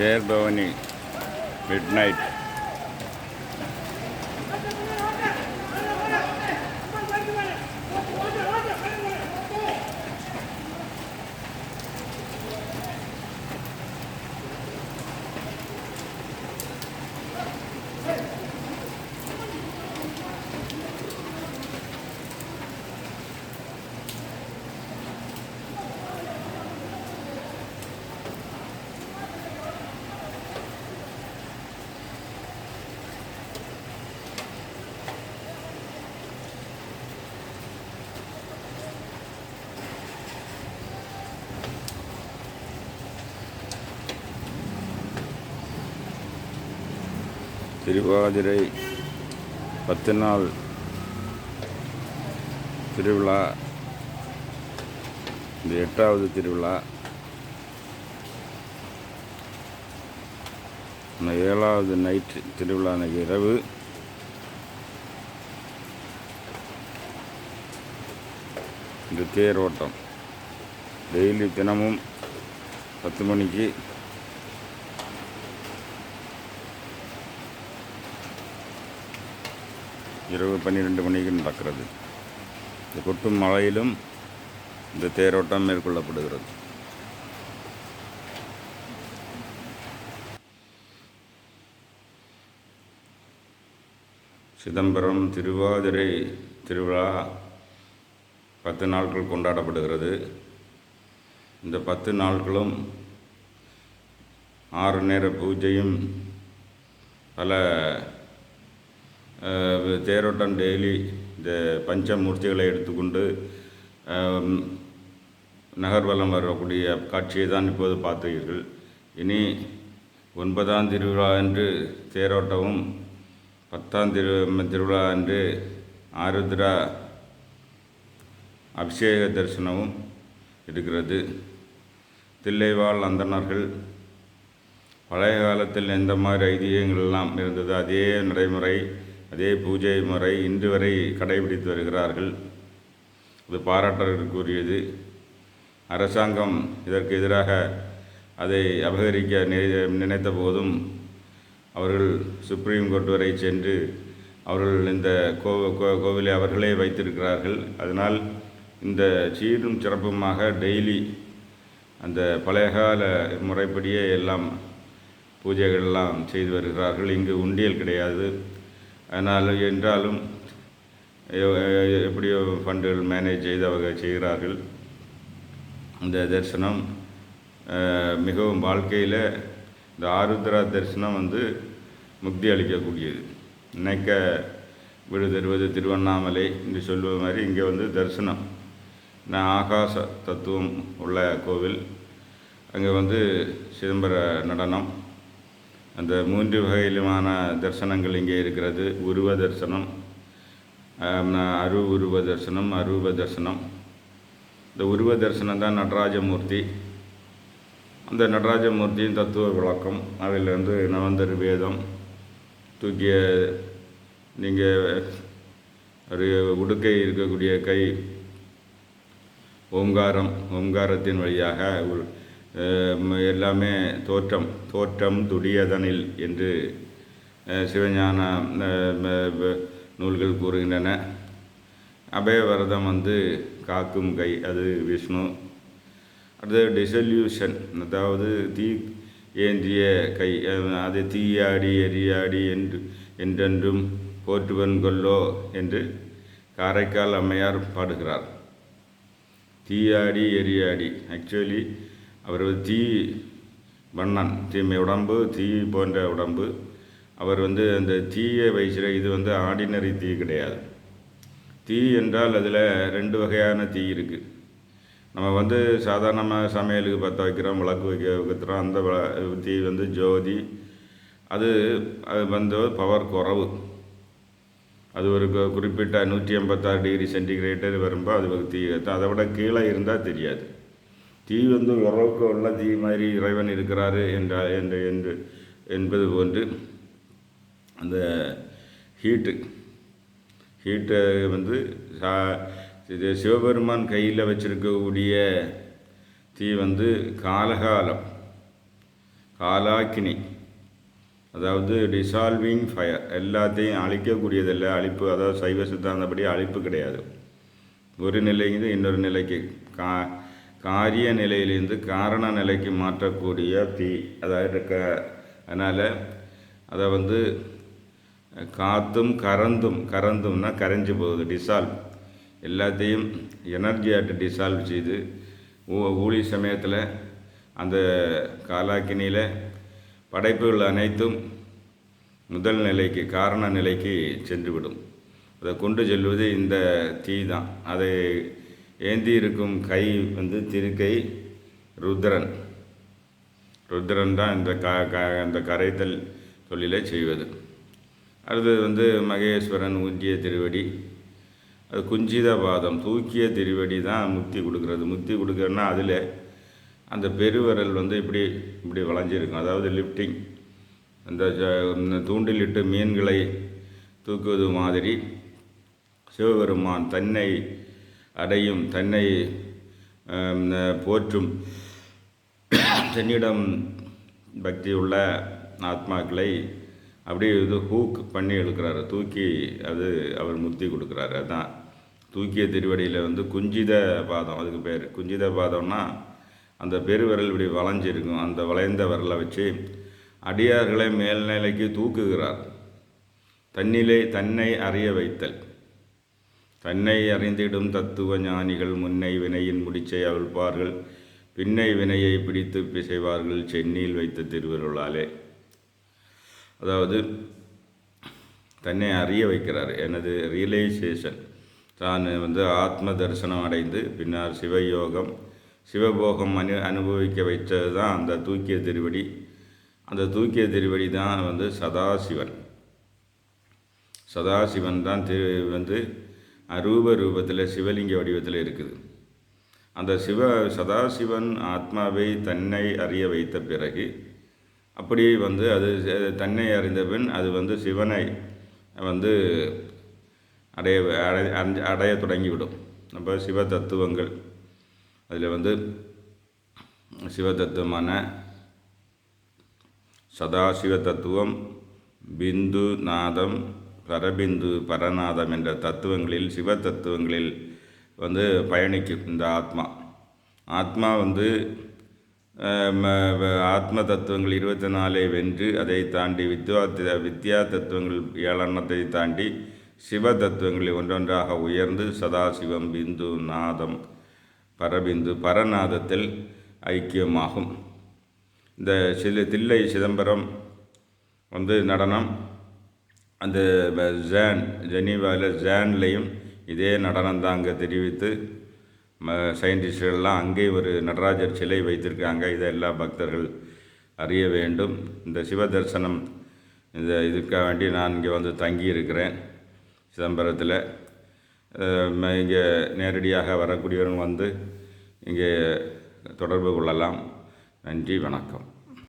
Chair Bhavani, midnight. Thiruvathirai பத்து நாள் திருவிழா இந்த எட்டாவது திருவிழா இந்த ஏழாவது நைட் திருவிழா அன்னைக்கு இரவு. இந்த தேரோட்டம். டெய்லி தினமும் பத்து மணிக்கு இரவு பன்னிரெண்டு மணிக்கு நடக்கிறது. இந்த கொட்டும் மழையிலும் இந்த தேரோட்டம் மேற்கொள்ளப்படுகிறது. சிதம்பரம் திருவாதிரை திருவிழா பத்து நாட்கள் கொண்டாடப்படுகிறது. இந்த பத்து நாட்களும் ஆறு நேர பூஜையும் பல தேரோட்டம் டெய்லி இந்த பஞ்சமூர்த்திகளை எடுத்துக்கொண்டு நகர்வலம் வரக்கூடிய காட்சியை தான் இப்போது பார்த்தீர்கள் இனி ஒன்பதாம் திருவிழா அன்று தேரோட்டமும் பத்தாம் திரு திருவிழா அன்று ஆருத்ரா அபிஷேக தரிசனமும் இருக்கிறது. தில்லைவாழ் அந்தணர்கள் பழைய காலத்தில் எந்த மாதிரி ஐதீகங்கள் எல்லாம் இருந்தது அதே நடைமுறை அதே பூஜை முறை இன்று வரை கடைபிடித்து வருகிறார்கள். இது பாராட்டலுக்குரியது அரசாங்கம் இதற்கு எதிராக அதை அபகரிக்க நினை- நினைத்த போதும் அவர்கள் சுப்ரீம் கோர்ட் வரை சென்று அவர்கள் இந்த கோ கோ- கோவிலை அவர்களே வைத்திருக்கிறார்கள். அதனால் இந்த சீரும் சிறப்புமாக டெய்லி அந்த பழைய கால முறைப்படியே எல்லாம் பூஜைகள் எல்லாம் செய்து வருகிறார்கள். இங்கு உண்டியல் கிடையாது. அதனால் என்றாலும் எப்படியோ ஃபண்டுகள் மேனேஜ் செய்து அவர்கள் செய்கிறார்கள். இந்த தரிசனம் மிகவும் வாழ்க்கையில் இந்த ஆருத்ரா தரிசனம் வந்து முக்தி அளிக்கக்கூடியது. நினைக்க விடு தருவது திருவண்ணாமலை என்று சொல்வது மாதிரி இங்கே வந்து தரிசனம். நான் ஆகாச தத்துவம் உள்ள கோவில். அங்கே வந்து சிதம்பர நடனம். அந்த மூன்று வகையிலுமான தரிசனங்கள் இங்கே இருக்கிறது. உருவ தரிசனம் அரு உருவ தரிசனம் அரூப தரிசனம். இந்த உருவ தரிசனம் தான் நடராஜமூர்த்தி. அந்த நடராஜமூர்த்தியின் தத்துவ விளக்கம். அதிலிருந்து நவந்தர் வேதம் தூக்கிய நீங்கள் ஒரு உடுக்கை இருக்கக்கூடிய கை ஓங்காரம் ஓங்காரத்தின் வழியாக எல்லாமே தோற்றம் தோற்றம் துடியதனில் என்று சிவஞான நூல்கள் கூறுகின்றன. அபயவரதம் வந்து காக்கும் கை அது விஷ்ணு. அடுத்தது டிசல்யூஷன் அதாவது தீ ஏந்திய கை அது தீயாடி எரியாடி என்று என்றென்றும் போற்றுவன் கொல்லோ என்று காரைக்கால் அம்மையார் பாடுகிறார். தீயாடி எரியாடி ஆக்சுவலி அவர் தீ வண்ணன் தீமை உடம்பு தீ போன்ற உடம்பு. அவர் வந்து அந்த தீயை வைக்கிற இது வந்து ஆர்டினரி தீ கிடையாது. தீ என்றால் அதில் ரெண்டு வகையான தீ இருக்குது நம்ம வந்து சாதாரணமாக சமையலுக்கு பற்ற வைக்கிறோம் விளக்கு வைக்க வைக்கிறோம் அந்த விள- தீ வந்து ஜோதி. அது அது வந்து பவர் குறவு. அது ஒரு கு- குறிப்பிட்ட நூற்றி ஐம்பத்தாறு டிகிரி சென்டிகிரேட்டர் வரும்போது அது ஒரு தீ அதை விட கீழே இருந்தால் தெரியாது. தீ வந்து உறவுக்கு உள்ள தீ மாதிரி இறைவன் இருக்கிறாரு என்ற என்று என்று என்பது போன்று அந்த ஹீட்டு ஹீட்டை வந்து சா- இது சிவபெருமான் கையில் வச்சிருக்கக்கூடிய தீ வந்து காலகாலம் காலாக்கினி அதாவது டிசால்விங் ஃபயர் எல்லாத்தையும் அழிக்கக்கூடியதில்லை அழிப்பு அதாவது சைவ சித்தாந்தப்படி அழிப்பு கிடையாது. ஒரு நிலைங்கிறது இன்னொரு நிலைக்கு கா காரிய நிலையிலிருந்து காரண நிலைக்கு மாற்றக்கூடிய தீ. அதாவது க அதனால் அதை வந்து காத்தும் கறந்தும் கறந்தும்னா கரைஞ்சி போகுது டிசால்வ் எல்லாத்தையும் எனர்ஜியாட்டு டிசால்வ் செய்து ஊ- ஊழி சமயத்தில் அந்த காலாக்கினியில் படைப்புகள் அனைத்தும் முதல் நிலைக்கு காரண நிலைக்கு சென்றுவிடும். அதை கொண்டு செல்வது இந்த தீ தான். அதை ஏந்தி இருக்கும் கை வந்து திருக்கை ருத்ரன். ருத்ரன் தான் இந்த க க இந்த கரைத்தல் தொழிலை செய்வது. அடுத்தது வந்து மகேஸ்வரன் உஞ்சிய திருவடி. அது குஞ்சித பாதம் தூக்கிய திருவடி தான் முக்தி கொடுக்குறது. முக்தி கொடுக்குறன்னா அதில் அந்த பெருவிரல் வந்து இப்படி இப்படி வளைஞ்சிருக்கும். அதாவது லிஃப்டிங் அந்த தூண்டிலிட்டு மீன்களை தூக்குவது மாதிரி சிவபெருமான் தன்னை அடையும் தன்னை போற்றும். தன்னிடம் பக்தி உள்ள ஆத்மாக்களை அப்படியே இது ஹூக் பண்ணி எடுக்கிறாரு தூக்கி அது அவர் முக்தி கொடுக்குறாரு. அதுதான் தூக்கிய திருவடியில் வந்து குஞ்சித பாதம் அதுக்கு பேர். குஞ்சித பாதம்னா அந்த பெருவிரல் இப்படி வளைஞ்சிருக்கும். அந்த வளைந்த விரலை வச்சு அடியார்களை மேல்நிலைக்கு தூக்குகிறார். தன்னிலே தன்னை அறிய வைத்தல். தன்னை அறிந்திடும் தத்துவ ஞானிகள் முன்னை வினையின் முடிச்சை அவிழ்ப்பார்கள் பின்னை வினையை பிடித்து பிசைவார்கள் சென்னியில் வைத்த திருவருளாலே. அதாவது தன்னை அறிய வைக்கிறார். எனது ரியலைசேஷன் தான் வந்து ஆத்ம தரிசனம் அடைந்து பின்னர் சிவயோகம் சிவபோகம் அனு அனுபவிக்க வைத்தது தான் அந்த தூக்கிய திருவடி. அந்த தூக்கிய திருவடி தான் வந்து சதாசிவன். சதாசிவன் தான் திரு வந்து அரூப ரூபத்தில் சிவலிங்க வடிவத்தில் இருக்குது. அந்த சிவ சதாசிவன் ஆத்மாவை தன்னை அறிய வைத்த பிறகு அப்படி வந்து அது தன்னை அறிந்த பின் அது வந்து சிவனை வந்து அடைய அடைய அடைய தொடங்கிவிடும். அப்போ சிவ தத்துவங்கள். அதில் வந்து சிவ தத்துவமான சதாசிவ தத்துவம் பிந்து நாதம் பரபிந்து பரநாதம் என்ற தத்துவங்களில் சிவ தத்துவங்களில் வந்து பயணிக்கும் இந்த ஆத்மா. ஆத்மா வந்து வ- ஆத்ம தத்துவங்கள் இருபத்தி நாலை வென்று அதை தாண்டி வித்யா வித்யா தத்துவங்கள் ஏழெண்ணத்தை தாண்டி சிவ தத்துவங்களை ஒன்றொன்றாக உயர்ந்து சதாசிவம் பிந்து நாதம் பரபிந்து பரநாதத்தில் ஐக்கியமாகும். இந்த சில தில்லை சிதம்பரம் வந்து நடனம் அந்த ஜேன் ஜெனீவாவில் ஜான்லேயும் இதே நடனம் தான் அங்கே தெரிவித்து ம சயின்டிஸ்டுகள்லாம் அங்கே ஒரு நடராஜர் சிலை வைத்திருக்காங்க. இதை எல்லா பக்தர்கள் அறிய வேண்டும். இந்த சிவ தரிசனம் இந்த இதுக்காக வேண்டி நான் இங்கே வந்து தங்கி இருக்கிறேன் சிதம்பரத்தில் இங்கே நேரடியாக வரக்கூடியவர்கள் வந்து இங்கே தொடர்பு கொள்ளலாம். நன்றி வணக்கம்.